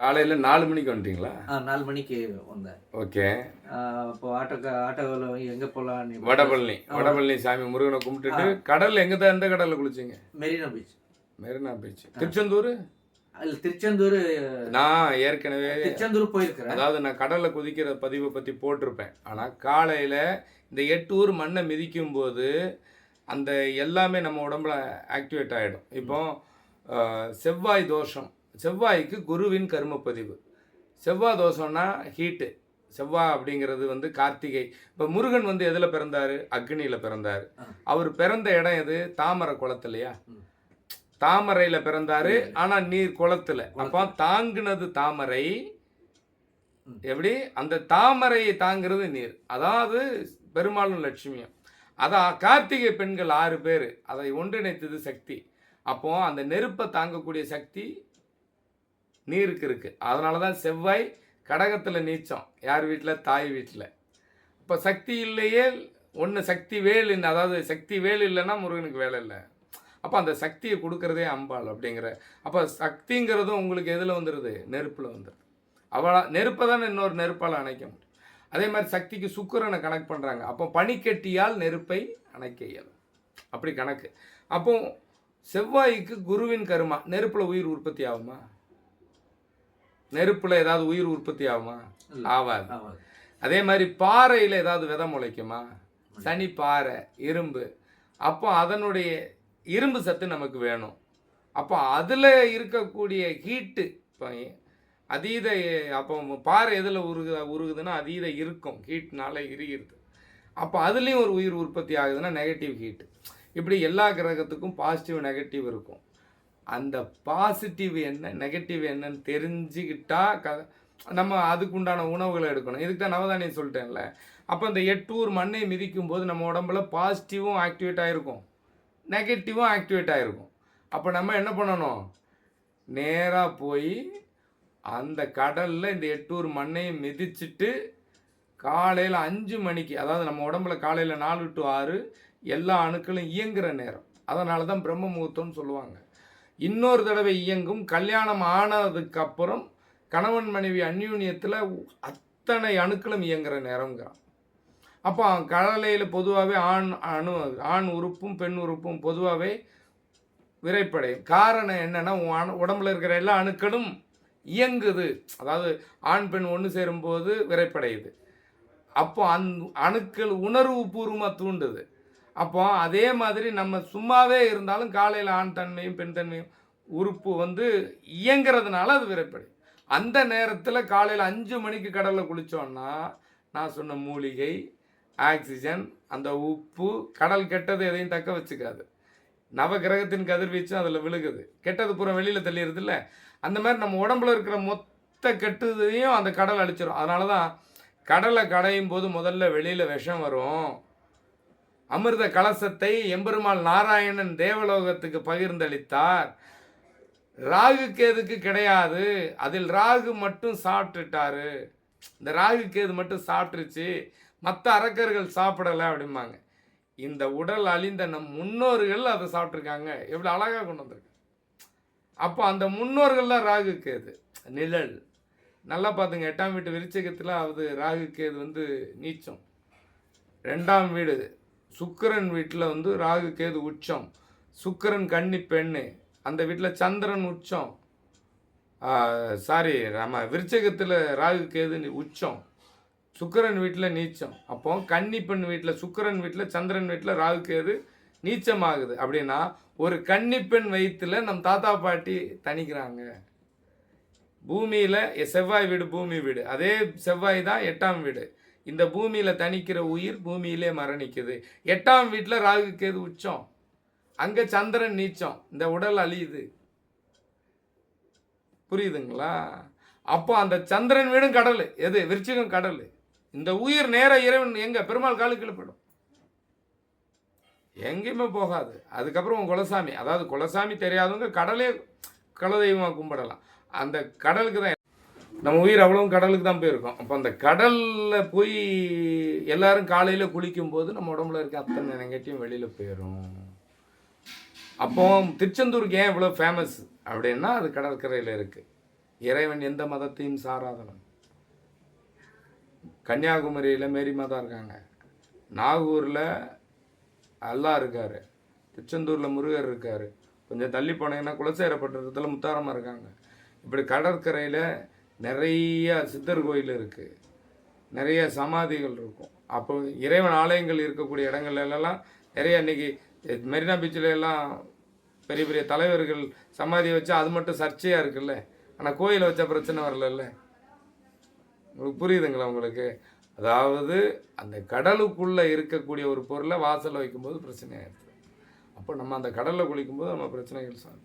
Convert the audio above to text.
காலையில் நாலு மணிக்கு வந்துட்டீங்களா? ஆ நாலு மணிக்கு வந்தேன். ஓகே. ஆ, அப்போ ஆட்டோக்கு ஆட்டோவில் எங்கே போகலாம் வடபழனி வடபழனி சாமி முருகனை கும்பிட்டுட்டு கடல் எங்கே தான் எந்த கடலில் குளிச்சிங்க? மெரினா பீச். மெரினா பீச். திருச்செந்தூர்? அதில் திருச்செந்தூர் நான் ஏற்கனவே திருச்செந்தூர் போயிருக்கிறேன். அதாவது நான் கடலில் குதிக்கிற பதிவை பற்றி போட்டிருப்பேன். ஆனால் காலையில் இந்த எட்டு ஊர் மண்ணை மிதிக்கும் போது அந்த எல்லாமே நம்ம உடம்புல ஆக்டிவேட் ஆகிடும் இப்போ செவ்வாய் தோஷம். செவ்வாய்க்கு குருவின் கர்மப்பதிவு. செவ்வாய் தோஷம்னா ஹீட்டு செவ்வாய் அப்படிங்கிறது வந்து கார்த்திகை. இப்போ முருகன் வந்து எதில் பிறந்தார்? அக்னியில் பிறந்தார். அவர் பிறந்த இடம் எது? தாமரை குளத்துலையா. தாமரையில் பிறந்தாரு. ஆனால் நீர் குளத்துல. அப்போ தாங்குனது தாமரை. எப்படி? அந்த தாமரையை தாங்கிறது நீர். அதாவது பெரும்பாலும் லட்சுமியும். அதான் கார்த்திகை பெண்கள் ஆறு பேர். அதை ஒன்றிணைத்தது சக்தி. அப்போ அந்த நெருப்பை தாங்கக்கூடிய சக்தி நீருக்கு இருக்கு. அதனால தான் செவ்வாய் கடகத்தில் நீச்சம். யார் வீட்டில் தாய் வீட்டில் இப்போ சக்தி இல்லையே ஒன்று சக்தி வேல் இல்லை அதாவது சக்தி வேல் இல்லைன்னா முருகனுக்கு வேலை இல்லை. அப்போ அந்த சக்தியை கொடுக்கறதே அம்பாள் அப்படிங்கிற. அப்போ சக்திங்கிறதும் உங்களுக்கு எதில் வந்துடுது நெருப்பில் வந்துடுது அவளா நெருப்பை தானே இன்னொரு நெருப்பால் அணைக்க முடியும். அதே மாதிரி சக்திக்கு சுக்கரனை கணக்கு பண்ணுறாங்க அப்போ பனிக்கட்டியால் நெருப்பை அணைக்க இயலும். அப்படி கணக்கு. அப்போ செவ்வாய்க்கு குருவின் கருமா நெருப்பில் உயிர் உற்பத்தி ஆகுமா? நெருப்பில் ஏதாவது உயிர் உற்பத்தி ஆகுமா. ஆகாது அதே மாதிரி பாறையில் ஏதாவது விதை முளைக்குமா? சனி பாறை இரும்பு. அப்போ அதனுடைய இரும்பு சத்து நமக்கு வேணும். அப்போ அதில் இருக்கக்கூடிய ஹீட்டு இப்போ அதீத அப்போ பாறை எதில் உருகு உருகுதுன்னா அதீத இருக்கும். ஹீட்னால இறுகிறது. அப்போ அதுலேயும் ஒரு உயிர் உற்பத்தி ஆகுதுன்னா நெகட்டிவ் ஹீட்டு இப்படி எல்லா கிரகத்துக்கும் பாசிட்டிவ் நெகட்டிவ் இருக்கும். அந்த பாசிட்டிவ் என்ன நெகட்டிவ் என்னன்னு தெரிஞ்சுக்கிட்டா க நம்ம அதுக்குண்டான உணவுகளை எடுக்கணும். இதுக்கு தான் நவதானியம் சொல்லிட்டேன்ல. அப்போ இந்த எட்டூர் மண்ணை மிதிக்கும் போது நம்ம உடம்புல பாசிட்டிவும் ஆக்டிவேட் ஆகிருக்கும் நெகட்டிவும் ஆக்டிவேட் ஆகிருக்கும் அப்போ நம்ம என்ன பண்ணணும்? நேராக போய் அந்த கடலில் இந்த எட்டூர் மண்ணையும் மிதிச்சிட்டு காலையில் அஞ்சு மணிக்கு அதாவது நம்ம உடம்புல காலையில் நாலு டு ஆறு எல்லா அணுக்களும் இயங்குகிற நேரம். அதனால தான் பிரம்ம முகூர்த்தம்னு சொல்லுவாங்க. இன்னொரு தடவை இயங்கும் கல்யாணம் ஆனதுக்கப்புறம் கணவன் மனைவி அந்யூன்யத்தில் அத்தனை அணுக்களும் இயங்குகிற நேரங்கிறான் அப்போ கடலையில் பொதுவாகவே ஆண் அணு ஆண் உறுப்பும் பெண் உறுப்பும் பொதுவாகவே விரைப்படையும் காரணம் என்னென்னா உடம்புல இருக்கிற எல்லா அணுக்களும் இயங்குது. அதாவது ஆண் பெண் ஒன்று சேரும்போது விரைப்படையுது அப்போ அந் அணுக்கள் உணர்வு பூர்வமாக தூண்டுது. அப்போ அதே மாதிரி நம்ம சும்மாவே இருந்தாலும் காலையில் ஆண் தன்மையும் பெண் தன்மையும் உறுப்பு வந்து இயங்குறதுனால அது விரைப்படி அந்த நேரத்தில் காலையில் அஞ்சு மணிக்கு கடலில் குளித்தோன்னா நான் சொன்ன மூலிகை ஆக்சிஜன் அந்த உப்பு கடல் கெட்டது எதையும் தக்க வச்சுக்காது. நவகிரகத்தின் கதிர்வீச்சும் அதில் விழுகுது. கெட்டது பூரா வெளியில் தள்ளிடுது இல்லை அந்த மாதிரி நம்ம உடம்புல இருக்கிற மொத்த கெட்டதையும் அந்த கடல் அழிச்சிடும் அதனால தான் கடலை கடையும் போது முதல்ல வெளியில் விஷம் வரும். அமிர்த கலசத்தை எம்பெருமாள் நாராயணன் தேவலோகத்துக்கு பகிர்ந்தளித்தார். ராகு கேதுக்கு கிடையாது. அதில் ராகு மட்டும் சாப்பிட்டுட்டாரு. இந்த ராகு கேது மட்டும் சாப்பிட்டுருச்சு. மற்ற அரக்கர்கள் சாப்பிடலை அப்படிம்பாங்க. இந்த உடல் அழிந்த நம் முன்னோர்கள் அதை சாப்பிட்ருக்காங்க எவ்வளோ அழகாக கொண்டு வந்திருக்கு. அப்போ அந்த முன்னோர்கள் தான் ராகு கேது. நிழல். நல்லா பார்த்துங்க. எட்டாம் வீட்டு விருச்சகத்தில் அது ராகு கேது வந்து நீச்சம். ரெண்டாம் வீடு. சுக்கிரன் வீட்டில் வந்து ராகு கேது உச்சம் சுக்கிரன் கன்னி பெண்ணு அந்த வீட்டில் சந்திரன் உச்சம் சாரி நம்ம விருச்சகத்தில் ராகு கேது உச்சம் சுக்கிரன் வீட்டில் நீச்சம். அப்போ கன்னி பெண் வீட்டில் சுக்கிரன் வீட்டில் சந்திரன் வீட்டில் ராகு கேது நீச்சமாகுது. அப்படின்னா ஒரு கன்னிப்பெண் வயிற்றில் நம் தாத்தா பாட்டி தணிக்கிறாங்க. பூமியில் செவ்வாய் வீடு பூமி வீடு. அதே செவ்வாய் தான் எட்டாம் வீடு. இந்த பூமியில் தணிக்கிற உயிர் பூமியிலே மரணிக்குது. எட்டாம் வீட்டில் ராகு கேது உச்சம். அங்கே சந்திரன் நீச்சம். இந்த உடல் அழியுது. புரியுதுங்களா? அப்போ அந்த சந்திரன் வீடும் கடல். எது? விருச்சிகம் கடல். இந்த உயிர் நேர இறைவன் எங்கே? பெருமாள் காலுக்கு போயிடும். எங்கேயுமே போகாது. அதுக்கப்புறம் குலசாமி. அதாவது குலசாமி தெரியாதவங்க கடலே குலதெய்வமாக கும்பிடலாம். அந்த கடலுக்கு தான் நம்ம உயிர் அவ்வளவும் கடலுக்கு தான் போயிருக்கோம். அப்போ அந்த கடலில் போய் எல்லாரும் காலையில் குளிக்கும்போது நம்ம உடம்புல இருக்க அத்தனை நெகட்டிவ் வெளியில் போயிடும் அப்போ திருச்செந்தூருக்கு ஏன் இவ்வளோ ஃபேமஸ் அப்படின்னா அது கடற்கரையில் இருக்குது இறைவன் எந்த மதத்தையும் சாராதவன் கன்னியாகுமரியில் மேரி மாதா இருக்காங்க. நாகூரில் அல்லாஹ் இருக்கார். திருச்செந்தூரில் முருகர் இருக்கார். கொஞ்சம் தள்ளி போனீங்கன்னா குலசேரப்பட்டத்தில் முத்தாரமாக இருக்காங்க. இப்படி கடற்கரையில் நிறைய சித்தர் கோயில் இருக்குது நிறைய சமாதிகள் இருக்கும். அப்போ இறைவன் ஆலயங்கள் இருக்கக்கூடிய இடங்கள்லாம் நிறைய இன்றைக்கி மெரினா பீச்சில் எல்லாம் பெரிய பெரிய தலைவர்கள் சமாதியை வச்சா அது மட்டும் சர்ச்சையாக இருக்குல்ல. ஆனால் கோயிலை வச்சா பிரச்சனை வரலல்ல. உங்களுக்கு புரியுதுங்களா உங்களுக்கு? அதாவது அந்த கடலுக்குள்ளே இருக்கக்கூடிய ஒரு பொருளை வாசலில் வைக்கும்போது பிரச்சனை இருக்குது அப்போ நம்ம அந்த கடலில் குளிக்கும்போது நம்ம பிரச்சனைகள் சா-